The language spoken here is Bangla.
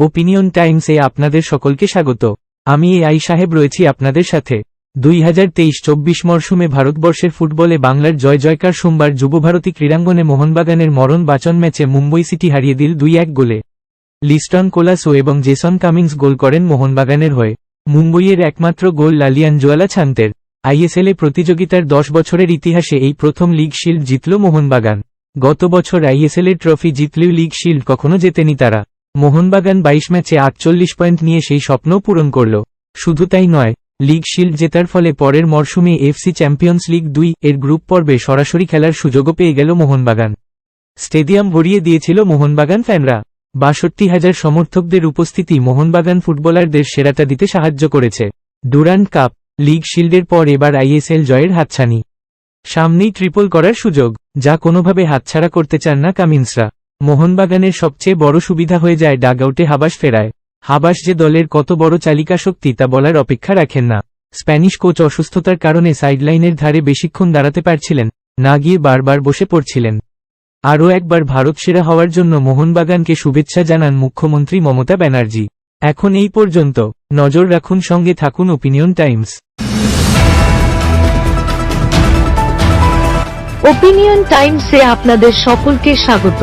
ওপিনিয়ন টাইমসে আপনাদের সকলকে স্বাগত। আমি এ আই সাহেব রয়েছি আপনাদের সাথে। দুই হাজার তেইশ চব্বিশ মরশুমে ভারতবর্ষের ফুটবলে বাংলার জয় জয়কার সোমবার যুবভারতী ক্রীড়াঙ্গনে মোহনবাগানের মরণ বাচন ম্যাচে মুম্বই সিটি হারিয়ে দিল দুই এক গোলে। লিস্টন কোলাসো এবং জেসন কামিংস গোল করেন মোহনবাগানের হয়ে। মুম্বইয়ের একমাত্র গোল লালিয়ান জোয়ালা ছান্তের। আইএসএল এ প্রতিযোগিতার দশ বছরের ইতিহাসে এই প্রথম লিগ শিল্ড জিতল মোহনবাগান। গত বছর আইএসএল এর ট্রফি জিতলেও লিগ শিল্ড কখনো জেতেনি তারা। মোহনবাগান বাইশ ম্যাচে আটচল্লিশ পয়েন্ট নিয়ে সেই স্বপ্নও পূরণ করল। শুধু তাই নয়, লিগ শিল্ড জেতার ফলে পরের মরশুমে এফসি চ্যাম্পিয়ন্স লিগ দুই এর গ্রুপ পর্বে সরাসরি খেলার সুযোগও পেয়ে গেল মোহনবাগান। স্টেডিয়াম ভরিয়ে দিয়েছিল মোহনবাগান ফ্যানরা। বাষট্টি হাজার সমর্থকদের উপস্থিতি মোহনবাগান ফুটবলারদের সেরাটা দিতে সাহায্য করেছে। ডুরান্ড কাপ, লিগ শিল্ডের পর এবার আইএসএল জয়ের হাতছানি। সামনেই ট্রিপল করার সুযোগ, যা কোনোভাবে হাতছাড়া করতে চান না কামিন্সরা। মোহনবাগানের সবচেয়ে বড় সুবিধা হয়ে যায় ডাগআউটে হাবাস ফেরায়। হাবাস যে দলের কত বড় চালিকা শক্তি তা বলার অপেক্ষা রাখেন না। স্প্যানিশ কোচ অসুস্থতার কারণে সাইডলাইনের ধারে বেশিক্ষণ দাঁড়াতে পারছিলেন, না গিয়ে বারবার বসে পড়ছিলেন। আরও একবার ভারত সেরা হওয়ার জন্য মোহনবাগানকে শুভেচ্ছা জানান মুখ্যমন্ত্রী মমতা ব্যানার্জি। এখন এই পর্যন্ত, নজর রাখুন সঙ্গে থাকুন ওপিনিয়ন টাইমস। ওপিনিয়ন টাইমসে আপনাদের সকলকে স্বাগত।